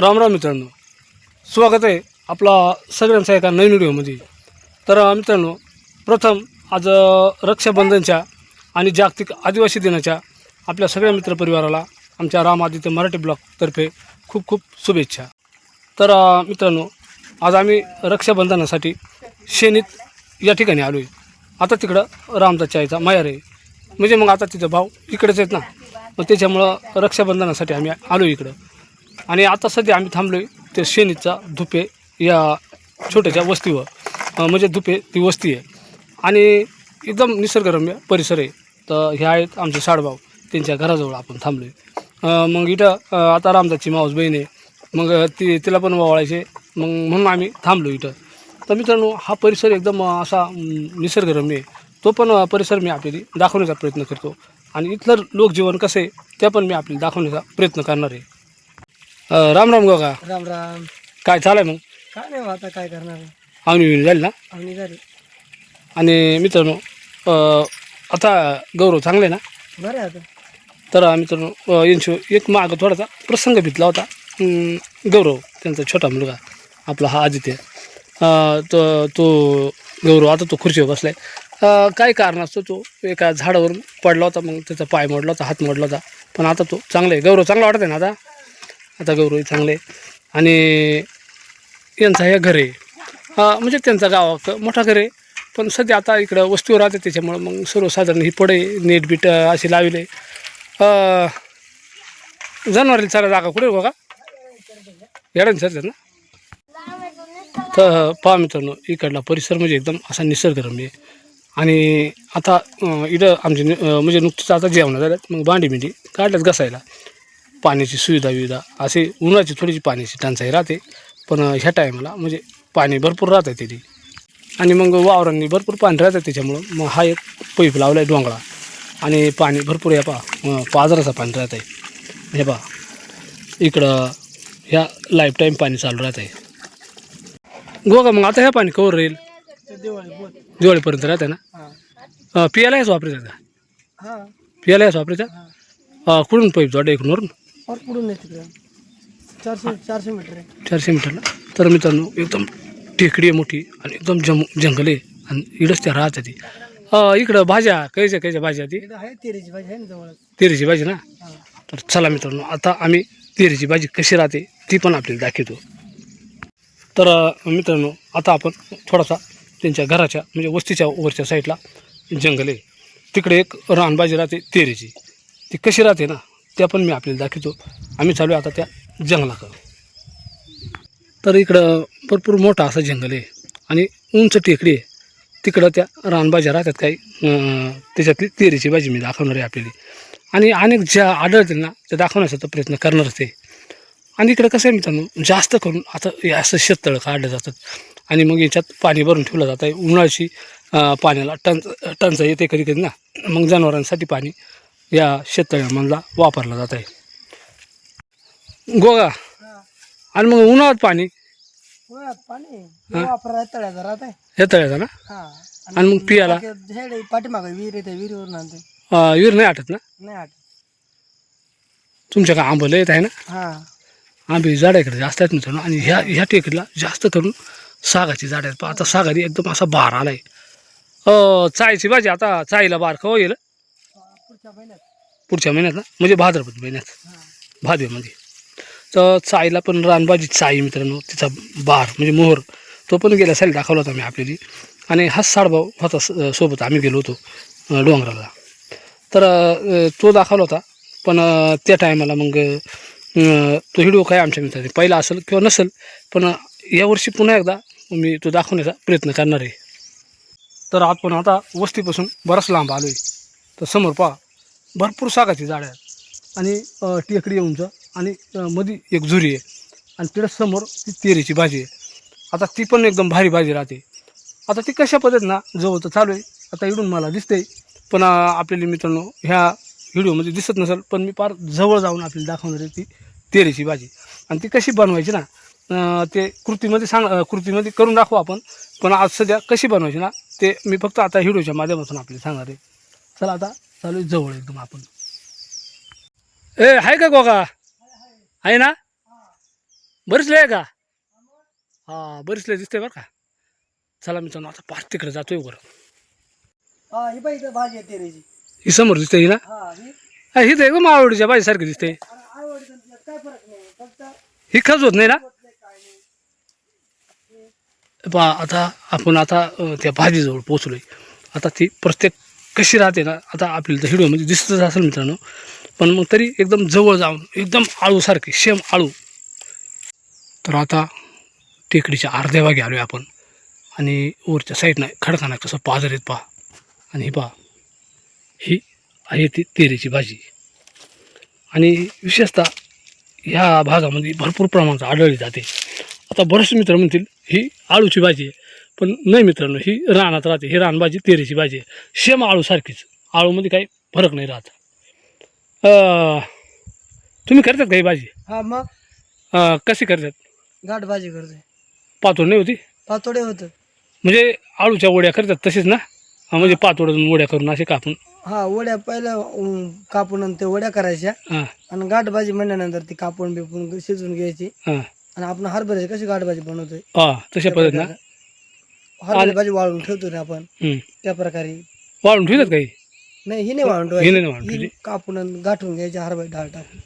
राम राम मित्रांनो. स्वागत आहे आपला सगळ्यांचा एका नवीन व्हिडिओमध्ये. तर मित्रांनो प्रथम आज रक्षाबंधनच्या आणि जागतिक आदिवासी दिनाच्या आपल्या सगळ्या मित्रपरिवाराला आमच्या राम आदित्य मराठी ब्लॉगतर्फे खूप खूप शुभेच्छा. तर मित्रांनो आज आम्ही रक्षाबंधनासाठी शेनीत या ठिकाणी आलो आहे आता तिकडं रामदासच्या आईचा मायार आहे. म्हणजे मग आता तिचा भाव इकडेच आहेत ना? मग त्याच्यामुळं रक्षाबंधनासाठी आम्ही आलो इकडं. आणि आता सध्या आम्ही थांबलो आहे ते शेनीचा धुपे या छोट्याशा वस्तीवर. म्हणजे धुपे ती वस्ती आहे. आणि एकदम निसर्गरम्य परिसर आहे. तर ह्या आहेत आमचे साडभाऊ त्यांच्या घराजवळ आपण थांबलो आहे मग इथं आता रामदासची माऊस बहीण आहे. मग ती तिला पण वावळायचे मग म्हणून आम्ही थांबलो इथं. तर मित्रांनो हा परिसर एकदम असा निसर्गरम्य आहे. तो पण परिसर मी आपल्याला दाखवण्याचा प्रयत्न करतो. आणि इथलं लोकजीवन कसं आहे ते पण मी आपल्याला दाखवण्याचा प्रयत्न करणार आहे. अं, राम राम गोगा राम राम. काय चालू आहे मग? काय नाही आता काय करणार? आवनी जाईल ना? आम्ही झाली. आणि मित्रांनो अं, आता गौरव चांगले ना? बरं आहे आता. तर अं, मित्रांनो अं, यांची एक मागं थोडासा प्रसंग भितला होता. अं, गौरव त्यांचा छोटा मुलगा आपला हा आदित्य. अं, तो तो गौरव आता तो खुर्चीवर बसलाय. अं, काय कारण असतं तो? एका झाडावरून पडला होता मग त्याचा पाय मोडला होता हात मोडला होता. पण आता तो चांगला आहे. गौरव चांगला वाटत आहे ना आता? आता गौरव चांगले आहे. आणि यांचा हे घर आहे. म्हणजे त्यांचा गाव मोठा घर आहे. पण सध्या आता इकडं वस्तीवर राहते त्याच्यामुळं मग सर्वसाधारण ही पडे नेट बीट असे लावले. जनावराला चाला जागा कुठे बघा? येड्याने सर ना? तर पहा मित्रांनो इकडला परिसर म्हणजे एकदम असा निसर्गरम्य आहे. आणि आता इथं आमचे म्हणजे नुकतंच आता जेवण झाल्यात. मग भांडी बिंडी काढल्यात घसायला. पाण्याची सुविधा विविधा. असे उन्हाची थोडीशी पाण्याची टंचाई राहते. पण ह्या टायमाला म्हणजे पाणी भरपूर राहतं तिथे. आणि मग वावरांनी भरपूर पाणी राहतं त्याच्यामुळं मग हा एक पैप लावला आहे डोंगळा आणि पाणी भरपूर या पहा अं, पाझराचं पाणी राहत आहे हे पहा इकडं ह्या लाईफ टाईम पाणी चालू राहत आहे गोगा मग आता ह्या पाणी कवर राहील? दिवाळीपर्यंत राहते ना? हां अं, पियाला याच वापरायचं का? हां. पियाला याच वापरायचा कुठून पैप जोडा इकडून और पुढून नाही तिकडं. चारशे चारशे मीटर आहे. चारशे मीटरला. तर मित्रांनो एकदम टेकडी आहे मोठी आणि एकदम जम जंगल आहे आणि इकडंच त्या राहतात ती. अं, इकडं भाज्या कायच्या कायच्या भाज्या ती? इथं आहे तेरीची भाजी आहे ना जवळ तेरीची भाजी ना? हां. तर चला मित्रांनो आता आम्ही तेरीची भाजी कशी राहते ती पण आपल्याला दाखवतो. तर अं, मित्रांनो आता आपण थोडासा त्यांच्या घराच्या म्हणजे वस्तीच्या वरच्या साईडला जंगल आहे. तिकडे एक रानभाजी राहते तेरीची. ती कशी राहते ना? त्या पण मी आपल्याला दाखवतो. आम्ही चालू आहे आता त्या जंगलाकडं. तर इकडं भरपूर मोठा असं जंगल आहे. आणि उंच टेकडी आहे. तिकडं त्या रानभाज्या राहतात काही त्याच्यातली तेरीची भाजी मी दाखवणार आहे आपल्याला. आणि अनेक ज्या आढळतील ना त्या दाखवण्याचा तर प्रयत्न करणारच आहे. आणि इकडं कसं आहे मित्रांनो जास्त करून आता हे असं शेततळं काढलं जातात. आणि मग याच्यात पाणी भरून ठेवलं जातं. आहे उन्हाळ्याची पाण्याला टंच टंचाई येते कधी कधी ना. मग जनावरांसाठी पाणी या शेततळ्यामधला वापरला जात आहे. गोगा हां आणि मग उन्हाळ्यात पाणी? पाणी? वापरायला तळ्याचा राहत आहे. हे तळ्याचा ना? हां. आणि मग पियाला? पाठीमागं विहीर येते विहिरीवरून आणते. अं, विहीर नाही आटत ना? नाही तुमच्या का आंबलं येत आहे ना? हां. आंबे झाडं इकडे जास्त आहेत मित्रांनो. आणि ह्या ह्या टेकडीला जास्त करून सागाची झाडं आहेत. आता सागारी एकदम असा बार आला आहे चायची भाजी आता चाईला बार कवा येईल पुढच्या महिन्यात. ना म्हणजे भाद्रपद महिन्यात. भादव्यामध्ये तर चाईला पण रानबाजी चाई मित्रांनो तिचा बार म्हणजे मोहर तो पण गेल्या साली दाखवला होता मी आपल्याला. आणि हा साडभाऊ होता सोबत आम्ही गेलो होतो डोंगराला. तर तो दाखवला होता पण त्या टायमाला मग तो व्हिडिओ काय आमच्या मित्राने पहिला असेल किंवा नसेल पण यावर्षी पुन्हा एकदा मी तो दाखवण्याचा प्रयत्न करणार आहे. तर आपण आता वस्तीपासून बराच लांब आलो आहे तर समोर पहा भरपूर सागाची झाडं आहेत. आणि टेकडी उंच आणि मधी मध्ये एक झुरी आहे. आणि तिथं समोर ती तेरीची भाजी आहे. आता ती पण एकदम भारी भाजी राहते. आता ती कशा पद्धतीनं जवळ तर चालू आहे आता इडून मला दिसते पण आपल्याला मित्रांनो ह्या व्हिडिओमध्ये दिसत नसेल पण मी फार जवळ जाऊन आपल्याला दाखवणार आहे ती तेरीची भाजी. आणि ती कशी बनवायची ना ते कृतीमध्ये सांग कृतीमध्ये करून दाखवू आपण. पण आज सध्या कशी बनवायची ना ते मी फक्त आता व्हिडिओच्या माध्यमातून आपल्याला सांगणार आहे. चला आता चालू जवळ एकदम आपण. ए आहे का गोगा? आहे ना? बरीच लय आहे का? हा बरीच लय दिसते बरं का. चला मित्रांनो आता पाच तिकडे जातोय वर. हा ही भाजी ही समोर दिसते ही ना हा तर एकदम आवडीच्या दिसते फरक नाही फक्त ही खच होत नाही ना? पहा आता आपण आता त्या भाजीजवळ पोचलोय आता ती प्रत्येक कशी राहते ना आता आपल्याला तर म्हणजे दिसतच असेल मित्रांनो. पण मग तरी एकदम जवळ जाऊन एकदम आळूसारखी शेम आळू. तर आता टेकडीच्या अर्ध्या भागी आलो आहे आपण. आणि वरच्या साईडनं खडकाना कसं पाजर येत पहा. आणि हे पहा ही आहे ती तेरेची भाजी. आणि विशेषतः ह्या भागामध्ये भरपूर प्रमाणात आढळली जाते. आता बरेचसे मित्र म्हणतील ही आळूची भाजी आहे. पण नाही मित्रांनो ही रानात राहते. ही रानभाजी तेरेची भाजी आहे. शेम आळूसारखीच आळूमध्ये काही फरक नाही राहत. अं, तुम्ही करतात का ही भाजी? हा मग? अं, कशी करतात? गाठ भाजी करतोय. पातोड नाही होती? पातोडे होतं. म्हणजे आळूच्या वड्या करतात तसेच ना? हा, म्हणजे पातोडून वड्या करून असे कापून. हा वड्या पहिल्या अं, कापून आणि ते वड्या करायच्या. हां. आणि गाठ भाजी म्हणल्यानंतर ती कापून बिपून शिजवून घ्यायची. हां. आणि आपण हरभऱ्याची कशी गाठ भाजी बनवतोय? हां तशा पद्धत ना हरभऱ्याची भाजी वाळून ठेवतो ना आपण हं. त्या प्रकारे. वाळून ठेवतात काही? नाही ही नाही वाळून ही नाही वाळून ही ठेवायची. कापून आणि गाठून घ्यायची हरभरा डाळ टाकून.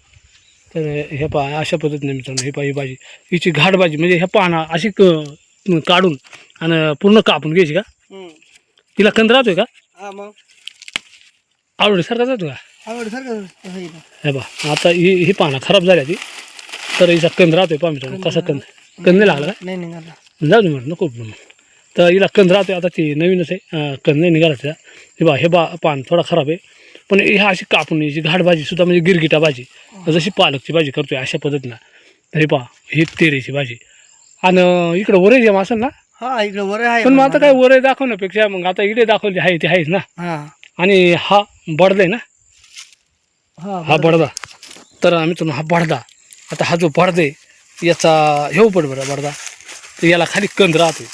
तर हे पहा अशा पद्धतीने मित्रांनो हे पहा ही भाजी. हिची घाट भाजी म्हणजे ह्या पाना अशी क- काढून आणि पूर्ण कापून घ्यायची का? तिला कंद राहतोय का? हा मग. आवडीसारखा जातो का? आवड सारखं हे ना. हे बा आता ही ही पानं खराब झाली ती तर हिचा कंद राहतोय पहा मित्रांनो कसा कंद कंद? नाही लागला नाही निघाला जाऊ दे म्हणून नको. तर हिला कंद राहतोय आता ती नवीनच आहे कंद नाही निघाला तिला हे बा हे बा पान थोडा खराब आहे पण ह्या अशी घाट भाजी सुद्धा म्हणजे गिरगिटा भाजी जशी पालकची भाजी करतोय अशा पद्धतीनं तर हे पहा ही तेरेची भाजी आणि इकडं वरे जेव्हा असेल ना हा इकडे वर आहे पण मग आता काय वरे दाखवण्यापेक्षा मग आता इकडे दाखवले आहे ते आहेच ना हा आणि हा बडदा आहे ना हा हा बडदा तर मित्रांनो हा बडदा आता हा जो बडदा आहे याचा हे पड बरं बडदा तर याला खाली कंद राहतो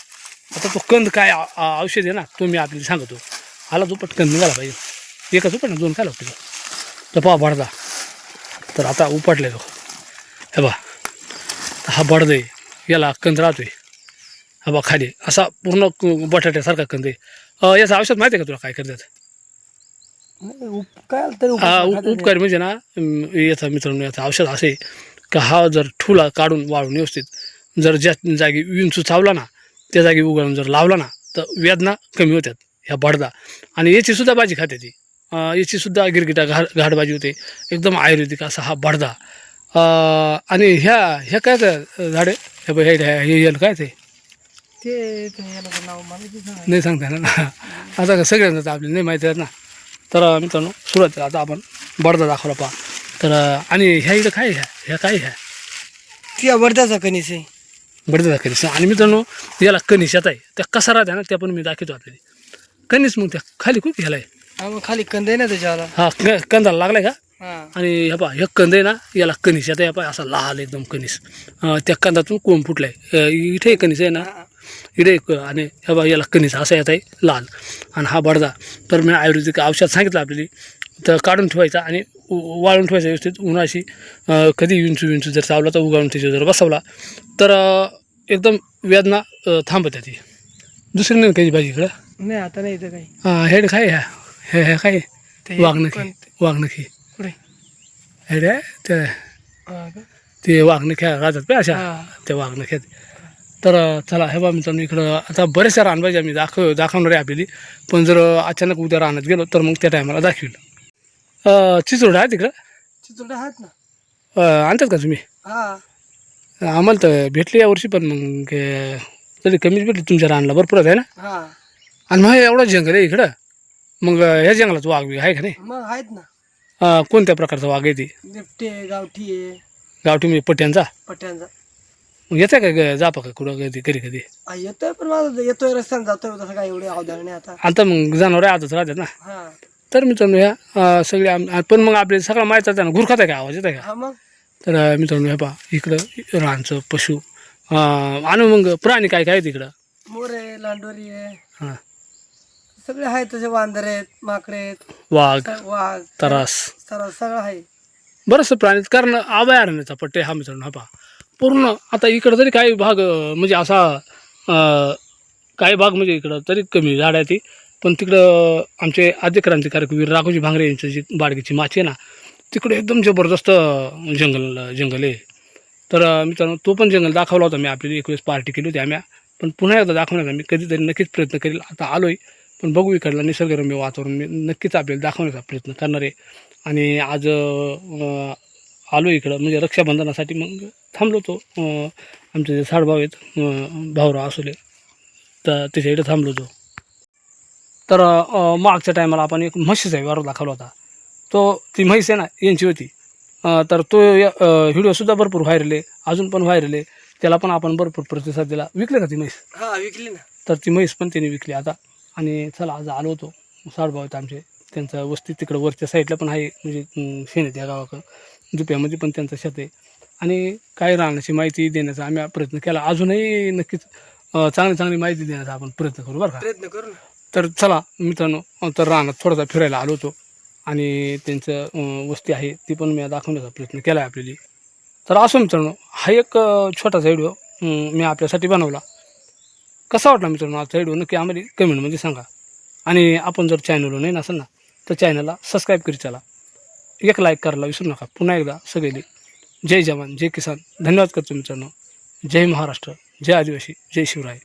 आता तो कंद काय औषध आहे ना तो मी आपल्याला सांगतो. हाला जो पटकन निघाला पाहिजे. एकच उपट ना दोन काय लागतो तर पहा बडदा. तर आता उपटले तो. हे बा हा बडदा आहे. याला कंद राहतोय. हा बा खाली. असा पूर्ण बटाट्यासारखा कंद आहे. याचं औषध माहिती आहे का तुला काय करतात आलं तरी हा उपकार उपकार म्हणजे ना याचा मित्रांनो याचं औषध असे का हा जर ठुला काढून वाळून व्यवस्थित जर ज्या जागी विंचू चावला ना त्या जागी उघडून जर लावला ना तर वेदना कमी होतात ह्या बडदा. आणि याची सुद्धा भाजी खाते ती. अं, याची सुद्धा गिरगिटा घाट घाट भाजी होते. एकदम आयुर्वेदिक असा हा बडदा. आणि ह्या ह्या काय ते झाडे? हे हे काय ते. नाही. सांगता येणार ना. आता का सगळ्यांना तर आपल्याला नाही माहिती आहे ना. तर मित्रांनो सुरुवात आता आपण बडदा दाखवला पहा. तर आणि ह्या इकडं काय ह्या ह्या काय ह्या ती वर्ध्याचा कणीस आहे. बडदा कनिस आणि मित्रांनो याला कनिस येत आहे. त्या कसा राहते ना त्या पण मी दाखवतो आपल्याला. कनिस मग त्या खाली खूप ह्याला आहे. हा खाली कंद आहे ना त्याच्यावाला. हा कंदाला लागलाय का? हा. आणि ह्या पा ह्या कंद आहे ना याला कनिस येत आहे. पा असा लाल एकदम कनिस त्या कंदातून कोंब फुटलाय. इथे कनिस आहे ना एक आणि ह्या बा याला कणीस असा येत आहे लाल. आणि हा बडदा. तर मी आयुर्वेदिक औषध सांगितलं आपल्याला. तर काढून ठेवायचा आणि वाळून ठेवायचा व्यवस्थित. उन्हाशी कधी विंचू विंचू जर चावला तर उगाळून त्याच्यावर जर बसवला. तर एकदम वेदना थांबत ती दुसरी नाही काही भाजी इकडं? नाही आता नाही इथं काही. हां हेड काय ह्या. हे हे काय ते वाघनखी? वाघनखी हेड आहे ते? ते वाघनख्या राहतात पे अशा. त्या वाघनख्यात तर चला हे बा मित्रांनो इकडं आता बऱ्याचशा रानभाज्या आम्ही दाखव दाखवणार आहे आपली पण जर अचानक उद्या रानात गेलो तर मग त्या टायमाला दाखवेल. चिचोड आहे तिकडं चिचोडे आहेत ना. आणतात का तुम्ही? हा. आम्हाला तर भेटले यावर्षी पण मग तरी कमीच भेटली तुमच्या रानला. भरपूर आहे ना? हा. आणि मग एवढं जंगल आहे इकडं. मग ह्या जंगलात वाघ आहे का नाही? मग आहेत ना. अं, कोणत्या प्रकारचा वाघ आहे ते? बिबटे गावठी आहे. गावठी म्हणजे पट्ट्यांचा पट्ट्यांचा मग येतं का ग- जापा का कुठं कधी कधी कधी? हा, येतोय पण माझा येतोय रस्त्याने जातोय तसं काय एवढे अवधान नाही आता. आता मग जनावर आजच राहतात ना? हा. तर मित्रांनो ह्या अं, सगळे आम पण मग आपले सगळं माहीत आहे ना गुरखात आहे का? आवाज येत आहे का? हा मग. तर मित्रांनो हे पहा इकडं रानचं पशु. आणि मग प्राणी काय काय आहेत इकडं? मोर आहे लांडोरी आहे. हां. सगळे आहेत तसे वांदर आहेत माकडे आहेत. वाघ स- वाघ तरास. सरळ सगळं आहे. बरंचसं प्राणी कारण अभयारण्याचा पट्टे हा मित्रांनो हा पहा. पूर्ण आता इकडं तरी काही भाग अं, म्हणजे असा अं, काही भाग म्हणजे इकडं तरी कमी झाड आहे ती. पण तिकडं आमचे आद्य क्रांतिकारक वीर राघोजी भांगरे यांचं जी बाडगीची माची आहे ना तिकडे एकदम जबरदस्त जंगल जंगल आहे. तर मित्रांनो तो पण जंगल दाखवला होता मी आपली एक वेळेस पार्टी केली होती आम्ही. पण पुन्हा एकदा दाखवण्याचा मी कधीतरी नक्कीच प्रयत्न करेल. आता आलो आहे पण बघू इकडला निसर्गरम्य वातावरण. मी नक्कीच आपल्याला दाखवण्याचा प्रयत्न करणार आहे. आणि आज आलो इकडं. म्हणजे रक्षाबंधनासाठी मग थांबलो तो आमचे जे साडभाव आहेत भाऊराव असले तर त्याच्या इकडे थांबलो तो तर मागच्या टायमाला आपण एक म्हशीचा व्यवहार दाखवला होता. तो ती म्हैस आहे ना यांची होती. तर तो व्हिडिओसुद्धा भरपूर व्हायरल आहे. अजून पण व्हायरल आहे. त्याला पण आपण भरपूर प्रतिसाद दिला. विकले का ती म्हैस? हा विकली ना. तर ती म्हैस पण त्यांनी विकली आता. आणि चला आज आलो होतो. साडभाव आहेत आमचे. त्यांचं वस्ती तिकडं वरच्या साईडला पण आहे. म्हणजे शेण त्या गावाकडं. दुप्यामध्ये पण त्यांचं शेत आहे. आणि काय राहण्याची माहिती देण्याचा आम्ही प्रयत्न केला. अजूनही नक्कीच चांगली चांगली माहिती देण्याचा आपण प्रयत्न करू बरं का? प्रयत्न करू तर चला मित्रांनो तर रानात थोडासा फिरायला आलो होतो. आणि त्यांचं वस्ती आहे ती पण मी दाखवण्याचा प्रयत्न केला आहे आपल्याला. तर असो मित्रांनो हा एक छोटासा व्हिडिओ मी आपल्यासाठी बनवला. कसा वाटला मित्रांनो आजचा व्हिडिओ नक्की आम्हाला कमेंटमध्ये सांगा. आणि आपण जर चॅनलवर नाही नसेल ना तर चॅनलला सबस्क्राईब करी चला. एक लाईक करायला विसरू नका. पुन्हा एकदा सगळे जय जवान जय किसान. धन्यवाद करतो मित्रांनो. जय महाराष्ट्र जय आदिवासी जय शिवराय.